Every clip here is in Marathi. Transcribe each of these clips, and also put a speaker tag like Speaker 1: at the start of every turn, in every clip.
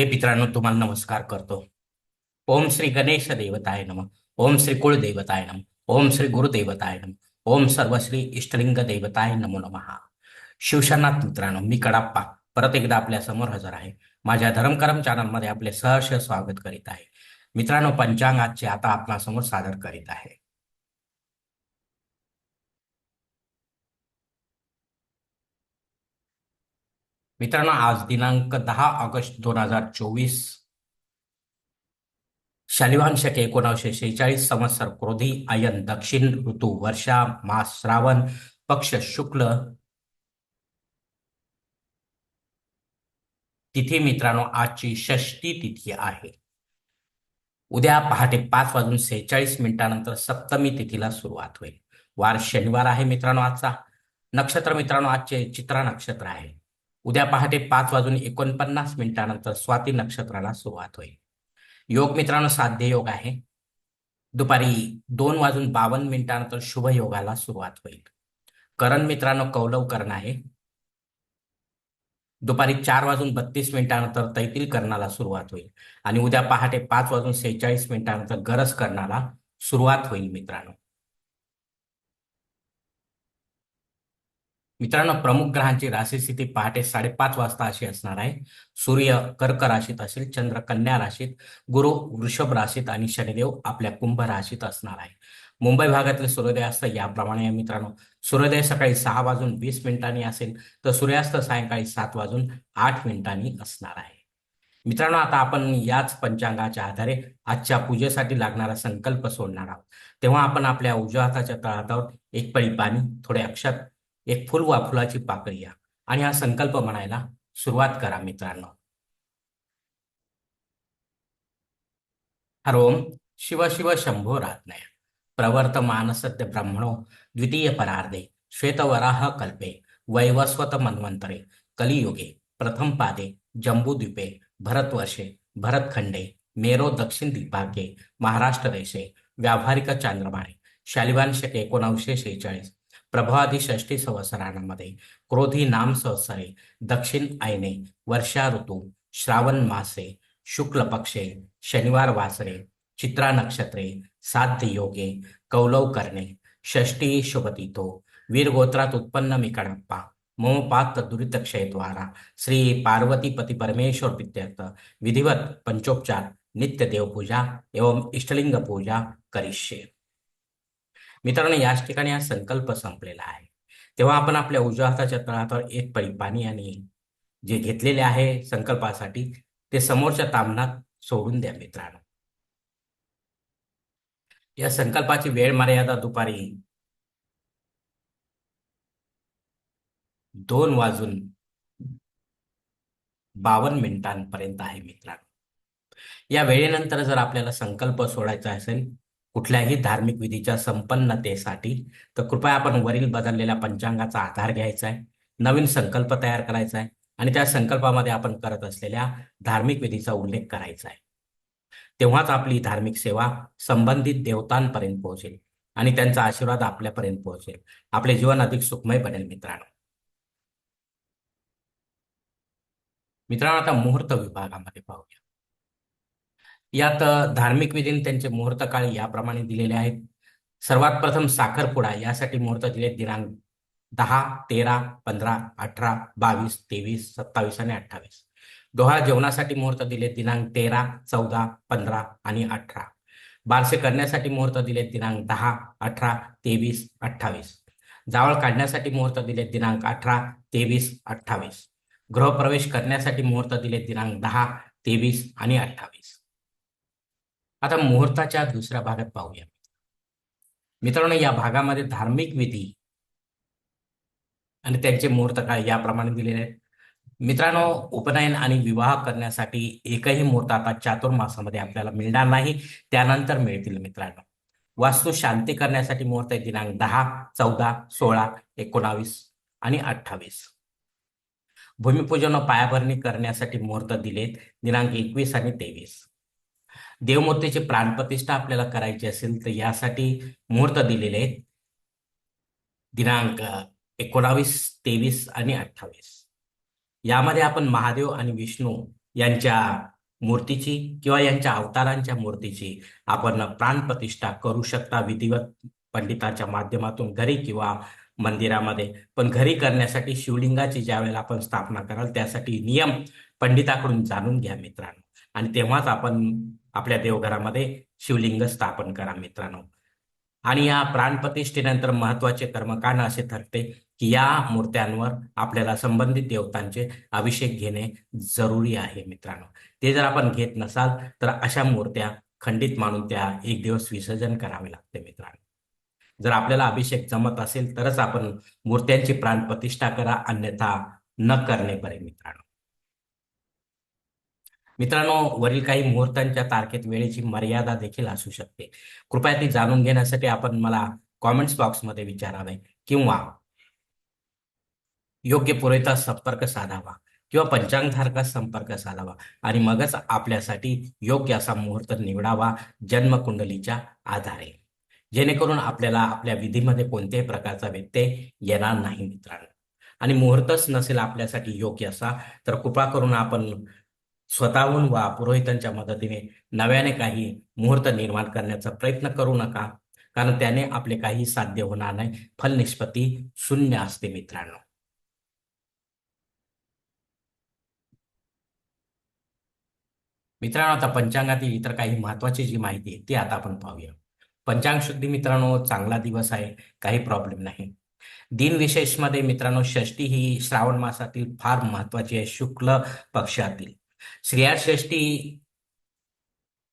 Speaker 1: हे मित्रांनो तुम्हाला नमस्कार करतो. ओम श्री गणेश देवताय नम. ओम श्री कुळदेवताय नम. ओम श्री गुरुदेवताय नम. ओम सर्वश्री इष्टलिंग देवताय नमो नमः. शिवशनाथ मित्रांनो मी कडाप्पा. परत एकदा आपल्यासमोर हजर आहे. माझ्या धर्मकरम चॅनलमध्ये आपले सहर्ष स्वागत करीत आहे. मित्रांनो पंचांगाचे आता आपणासमोर सादर करीत आहे. मित्रांनो आज दिनांक दहा ऑगस्ट दोन हजार चोवीस. शालिवान शके शेहेचाळीस संवत्सर क्रोधी अयन दक्षिण ऋतू वर्षा मास श्रावण पक्ष शुक्ल. तिथी मित्रांनो आजची षष्टी तिथी आहे. उद्या पहाटे पाच वाजून सेहेचाळीस मिनिटानंतर सप्तमी तिथीला सुरुवात होईल. वार शनिवार आहे मित्रांनो आजचा. नक्षत्र मित्रांनो आजचे चित्रा नक्षत्र आहे. उद्या पहाटे पाच वाजून एकोणपन्नास मिनिटानंतर स्वाती नक्षत्राला सुरुवात होईल. योग मित्रांनो साध्य योग आहे. दुपारी दोन वाजून बावन्न मिनिटानंतर शुभ योगाला सुरुवात होईल. करण मित्रांनो कौलव करण आहे. दुपारी चार वाजून बत्तीस मिनिटानंतर तैतील करणाला सुरुवात होईल. आणि उद्या पहाटे पाच वाजून सेहेचाळीस मिनिटानंतर गरज करणाला सुरुवात होईल मित्रांनो. मित्रांनो प्रमुख ग्रहांची राशी स्थिती पहाटे साडेपाच वाजता अशी असणार आहे. सूर्य कर्क राशीत असेल चंद्र कन्या राशीत गुरु वृषभ राशीत आणि शनिदेव आपल्या कुंभ राशीत असणार आहे. मुंबई भागातील सूर्योदयास्त याप्रमाणे आहे मित्रांनो. सूर्योदय सकाळी सहा वाजून वीस मिनिटांनी असेल तर सूर्यास्त सायंकाळी सात वाजून आठ मिनिटांनी असणार आहे. मित्रांनो आता आपण याच पंचांगाच्या आधारे आजच्या पूजेसाठी लागणारा संकल्प सोडणार आहोत. तेव्हा आपण आपल्या उजव्या हाताच्या तळातावर एक पळी पाणी थोडे अक्षत एक फुल वा फुलाची पाकळी या. आणि हा संकल्प म्हणायला सुरुवात करा मित्रांनो. हरोम शिव शिव शंभो रात्नय प्रवर्तमान सत्य ब्रह्मणो द्वितीय परार्धे श्वेतवराह कल्पे वैवस्वत मन्वंतरे कलियुगे प्रथम पादे जम्बूद्वीपे भरतवर्षे भरतखंडे मेरो दक्षिण दिग्भागे महाराष्ट्र देशे व्यावहारिक चांद्रमाने शालिवांश शके एकोणावीसशे शेहेचाळीस प्रभावादी षष्टी संवत्सरामध्ये क्रोधी नाम संवत्सरे दक्षिण आयने वर्षा ऋतू श्रावण मासे शुक्ल पक्षे शनिवार वासरे चित्रा नक्षत्रे साध्य योगे कौलव करणे षष्टी शुभतीतो वीरगोत्रात उत्पन्न मी कडप्पा मोपात दुरितक्षयद्वारा श्री पार्वती पती परमेश्वर विद्यर्थ विधिवत पंचोपचार नित्य देवपूजा एवं इष्टलिंग पूजा करिष्ये। मित्रांनो याच ठिकाणी हा संकल्प संपलेला आहे. तेव्हा आपण आपल्या उजव्या हाताच्या तळहातावर एक पळी पाणी आणि जे घेतलेले आहे संकल्पासाठी ते समोरच्या तामणात सोडून द्या मित्रांनो. या संकल्पाची वेळ मर्यादा दुपारी दोन वाजून बावन्न मिनिटांपर्यंत आहे मित्रांनो. या वेळेनंतर जर आपल्याला संकल्प सोडायचा असेल कुठल्याही धार्मिक विधीच्या संपन्नतेसाठी तर कृपया आपण वरील बदललेल्या पंचांगाचा आधार घ्यायचा आहे नवीन संकल्प तयार करायचा आहे आणि त्या संकल्पामध्ये आपण करत असलेल्या धार्मिक विधीचा उल्लेख करायचा आहे. तेव्हाच आपली धार्मिक सेवा संबंधित देवतांपर्यंत पोहोचेल आणि त्यांचा आशीर्वाद आपल्यापर्यंत पोहोचेल. आपले जीवन अधिक सुखमय बनेल मित्रांनो. मित्रांनो आता मुहूर्त विभागामध्ये पाहूया. यात धार्मिक विधीने त्यांचे मुहूर्त काळ याप्रमाणे दिलेले आहेत. सर्वात प्रथम साखरपुडा यासाठी मुहूर्त दिले दिनांक दहा तेरा पंधरा अठरा बावीस तेवीस सत्तावीस आणि अठ्ठावीस. डोहाळ जेवणासाठी मुहूर्त दिले दिनांक तेरा चौदा पंधरा आणि अठरा. बारसे करण्यासाठी मुहूर्त दिले दिनांक दहा अठरा तेवीस अठ्ठावीस. जावळ काढण्यासाठी मुहूर्त दिले दिनांक अठरा तेवीस अठ्ठावीस. गृहप्रवेश करण्यासाठी मुहूर्त दिले दिनांक दहा तेवीस आणि अठ्ठावीस. आता मुहूर्ताच्या दुसऱ्या भागात पाहूया. मित्रांनो या भागामध्ये धार्मिक विधी आणि त्यांचे मुहूर्त काळ याप्रमाणे दिलेले आहेत. मित्रांनो उपनयन आणि विवाह करण्यासाठी एकही मुहूर्त आता चातुर्मासामध्ये आपल्याला मिळणार नाही. त्यानंतर मिळतील मित्रांनो. वास्तू शांती करण्यासाठी मुहूर्त आहे दिनांक दहा चौदा सोळा एकोणावीस आणि अठ्ठावीस. भूमिपूजन व पायाभरणी करण्यासाठी मुहूर्त दिलेत दिनांक एकवीस आणि तेवीस. देवमूर्तीची प्राणप्रतिष्ठा आपल्याला करायची असेल तर यासाठी मुहूर्त दिलेले आहेत. दिनांक एकोणावीस तेवीस आणि अठ्ठावीस. यामध्ये आपण महादेव आणि विष्णू यांच्या मूर्तीची किंवा यांच्या अवतारांच्या मूर्तीची आपण प्राणप्रतिष्ठा करू शकता विधिवत पंडिताच्या माध्यमातून घरी किंवा मंदिरामध्ये. पण घरी करण्यासाठी शिवलिंगाची ज्या वेळेला आपण स्थापना कराल त्यासाठी नियम पंडिताकडून जाणून घ्या मित्रांनो. आणि तेव्हाच आपण आपल्या देवघरामध्ये शिवलिंग स्थापन करा मित्रांनो. आणि या प्राणप्रतिष्ठेनंतर महत्त्वाचे कर्मकांड असे ठरते? की या मूर्त्यांवर आपल्याला संबंधित देवतांचे अभिषेक घेणे जरुरी आहे मित्रांनो. ते जर आपण घेत नसाल तर अशा मूर्त्या खंडित मानून त्या एक दिवस विसर्जन करावे लागते मित्रांनो. जर आपल्याला अभिषेक जमत असेल तरच आपण मूर्त्यांची प्राणप्रतिष्ठा करा अन्यथा न करणे बरे मित्रांनो. मित्रांनो वरील काही मुहूर्तांच्या तारखेत वेळेची मर्यादा देखील असू शकते. कृपया ती जाणून घेण्यासाठी आपण मला कॉमेंट्स बॉक्समध्ये विचारावे किंवा योग्य पुरेसा संपर्क साधावा किंवा पंचांगधारकास संपर्क साधावा आणि मगच आपल्यासाठी योग्य असा मुहूर्त निवडावा जन्मकुंडलीच्या आधारे. जेणेकरून आपल्याला आपल्या विधीमध्ये कोणत्याही प्रकारचा व्यत्यय येणार नाही मित्रांनो. आणि मुहूर्तच नसेल आपल्यासाठी योग्य असा तर कृपा करून आपण स्वतःहून वा पुरोहितांच्या मदतीने नव्याने काही मुहूर्त निर्माण करण्याचा प्रयत्न करू नका. कारण त्याने आपले काही साध्य होणार नाही. फल निष्पत्ती शून्य असते मित्रांनो. मित्रांनो आता पंचांगातील इतर काही महत्वाची जी माहिती आहे ती आता आपण पाहूया. पंचांग शुद्धी मित्रांनो चांगला दिवस आहे. काही प्रॉब्लेम नाही. दिनविशेषमध्ये मित्रांनो षष्टी ही श्रावण मासातील फार महत्वाची आहे. शुक्ल पक्षातील. श्रेया श्रेष्ठी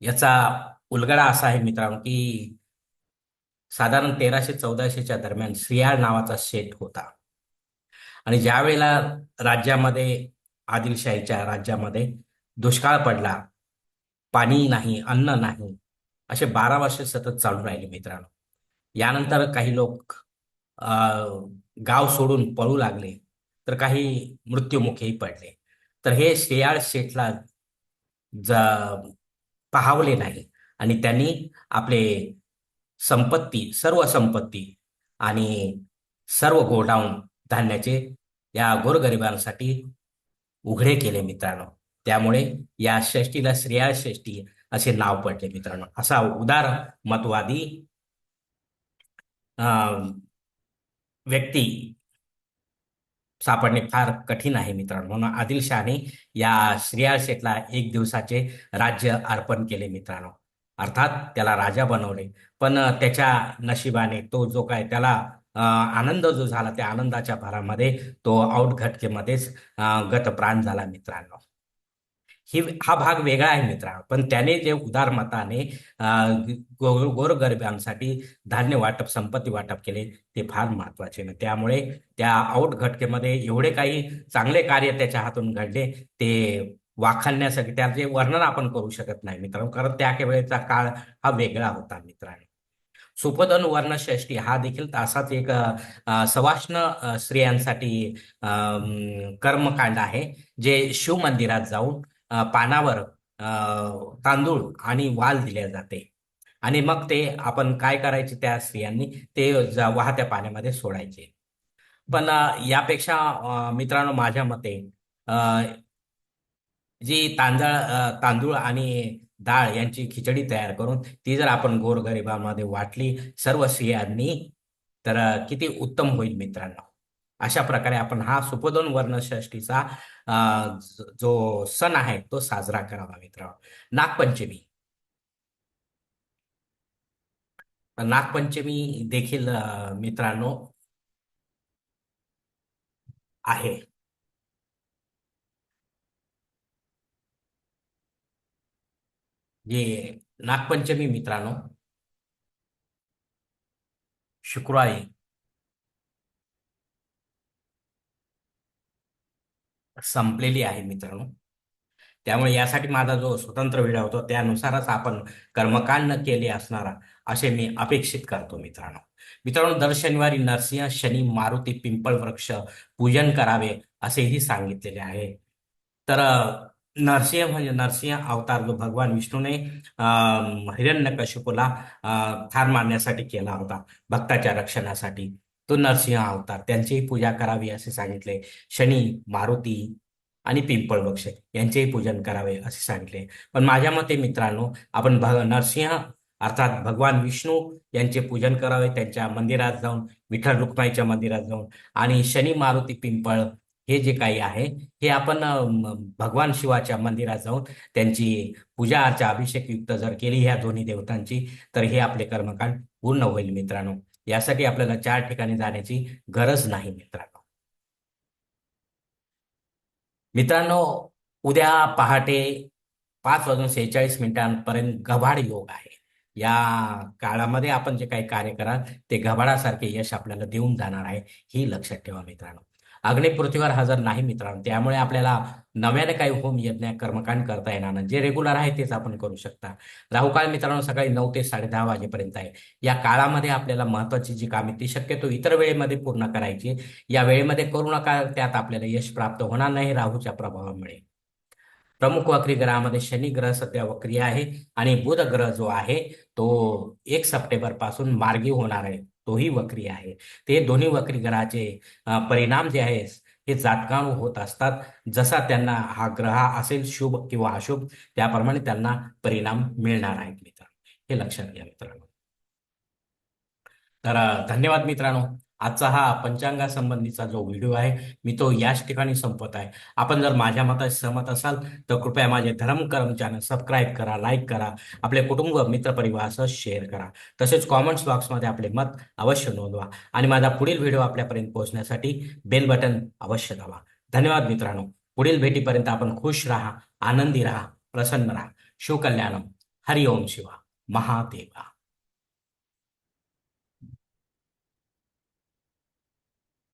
Speaker 1: याचा उलगडा असा आहे मित्रांनो की साधारण तेराशे चौदाशेच्या दरम्यान श्रियाळ नावाचा शेठ होता. आणि ज्या वेळेला राज्यामध्ये आदिलशाहीच्या राज्यामध्ये दुष्काळ पडला पाणी नाही अन्न नाही असे बारा वर्ष सतत चालू राहिले मित्रांनो. यानंतर काही लोक गाव सोडून पळू लागले तर काही मृत्युमुखीही पडले. तर हे श्रेयाळ शेठला ज पाहावले नाही. आणि त्यांनी आपले संपत्ती सर्व संपत्ती आणि सर्व गोडाऊन धान्याचे या गोरगरिबांसाठी उघडे केले मित्रांनो. त्यामुळे या षष्टीला श्रेया षष्टी असे नाव पडले मित्रांनो. असा उदार मतवादी व्यक्ती सापडणे फार कठीण आहे मित्रांनो. म्हणून आदिलशहाने या श्रेया शेठला एक दिवसाचे राज्य अर्पण केले मित्रांनो. अर्थात त्याला राजा बनवले. पण त्याच्या नशिबाने तो जो काय त्याला आनंद जो झाला त्या आनंदाच्या भरामध्ये तो औटघटकेमध्येच गतप्राण झाला मित्रांनो. ही हा भाग वेगळा आहे मित्रांनो. पण त्याने जे उदार मताने गोरगरिबांसाठी धान्य वाटप संपत्ती वाटप केले ते फार महत्त्वाचे. त्यामुळे त्या आउट घटकेमध्ये एवढे काही चांगले कार्य त्याच्या हातून घडले ते वाखाणण्यासाठी त्याचे वर्णन आपण करू शकत नाही मित्रांनो. कारण त्या वेळेचा काळ हा वेगळा होता मित्रांनो. सुपदन वर्णश्रेष्ठी हा देखील असाच एक सवाष्ण स्त्रियांसाठी कर्मकांड आहे जे शिव मंदिरात जाऊन पानावर तांदूळ आणि वाल दिल्या जाते. आणि मग ते आपण काय करायचे त्या स्त्रियांनी? ते वाहत्या पाण्यामध्ये सोडायचे. पण यापेक्षा मित्रांनो माझ्या मते जी तांदळ तांदूळ आणि डाळ यांची खिचडी तयार करून ती जर आपण गोरगरिबांमध्ये वाटली सर्व स्त्रियांनी तर किती उत्तम होईल मित्रांनो. अशा प्रकारे आपण हा सुपदोन वर्णषष्टीचा जो सण आहे तो साजरा करावा मित्र. नागपंचमी. नागपंचमी देखील मित्रांनो आहे. जे नागपंचमी मित्रांनो शुक्रवारी संपलेली आहे मित्रांनो. त्यामुळे यासाठी माझा जो स्वतंत्र व्हिडिओ होतो त्यानुसारच आपण कर्मकांड केले असणारा असे मी अपेक्षित करतो मित्रांनो. मित्रांनो दर शनिवारी नरसिंह शनी मारुती पिंपळ वृक्ष पूजन करावे असेही सांगितलेले आहे. तर नरसिंह म्हणजे नरसिंह अवतार जो भगवान विष्णूने हिरण्यकशिपूला ठार मारण्यासाठी केला होता भक्ताच्या रक्षणासाठी. तो नरसिंह अवतार त्यांचीही पूजा करावी असे सांगितले. शनी मारुती आणि पिंपळ वृक्ष यांचेही पूजन करावे असे सांगितले. पण माझ्या मते मित्रांनो आपण भग नरसिंह अर्थात भगवान विष्णू यांचे पूजन करावे त्यांच्या मंदिरात जाऊन विठ्ठल रुक्माईच्या मंदिरात जाऊन आणि शनी मारुती पिंपळ हे जे काही आहे हे आपण भगवान शिवाच्या मंदिरात जाऊन त्यांची पूजा अर्चा अभिषेक युक्त जर केली ह्या दोन्ही देवतांची तर हे आपले कर्मकांड पूर्ण होईल मित्रांनो. यासाठी आपल्याला चार ठिकाणी जाण्याची गरज नाही मित्रांनो. मित्रांनो उद्या पहाटे पाच वाजून सेहेचाळीस मिनिटांपर्यंत गव्हाड योग आहे. या काळामध्ये आपण जे काही कार्य कराल ते गव्हाडासारखे यश आपल्याला देऊन जाणार आहे ही लक्षात ठेवा मित्रांनो. अग्नी पृथ्वीवर हजर नाही मित्रांनो. त्यामुळे आपल्याला नव्याने काही होम यज्ञ कर्मकांड करता येणार नाही. जे रेग्युलर आहे तेच आपण करू शकता. राहुकाळ मित्रांनो सकाळी नऊ ते साडेदहा वाजेपर्यंत आहे. या काळामध्ये आपल्याला महत्वाची जी कामे ती शक्यतो इतर वेळेमध्ये पूर्ण करायची. या वेळेमध्ये करू नका त्यात आपल्याला यश प्राप्त होणार नाही राहूच्या प्रभावामुळे. प्रमुख वक्री ग्रहामध्ये शनी ग्रह सध्या वक्री आहे आणि बुध ग्रह जो आहे तो एक सप्टेंबरपासून मार्गी होणार आहे. तोही वक्री आहे. ते दोन्ही वक्री ग्रहाचे परिणाम जे आहे हे जातकाणू होत असतात. जसा त्यांना हा ग्रह असेल शुभ किंवा अशुभ त्याप्रमाणे त्यांना परिणाम मिळणार आहेत मित्रांनो. हे लक्षात घ्या मित्रांनो. तर धन्यवाद मित्रांनो. आजचा हा पंचांगासंबंधीचा जो व्हिडिओ आहे मी तो याच ठिकाणी संपत आहे. आपण जर माझ्या मताशी सहमत असाल तर कृपया माझे धर्मकर्म चॅनल सबस्क्राईब करा लाईक करा आपले कुटुंब मित्रपरिवारासह शेअर करा. तसेच कॉमेंट्स बॉक्समध्ये आपले मत अवश्य नोंदवा आणि माझा पुढील व्हिडिओ आपल्यापर्यंत पोहोचण्यासाठी बेल बटन अवश्य दाबा. धन्यवाद मित्रांनो. पुढील भेटीपर्यंत आपण खुश राहा आनंदी राहा प्रसन्न राहा. शिवकल्याणम. हरिओम शिवा. महादेवा.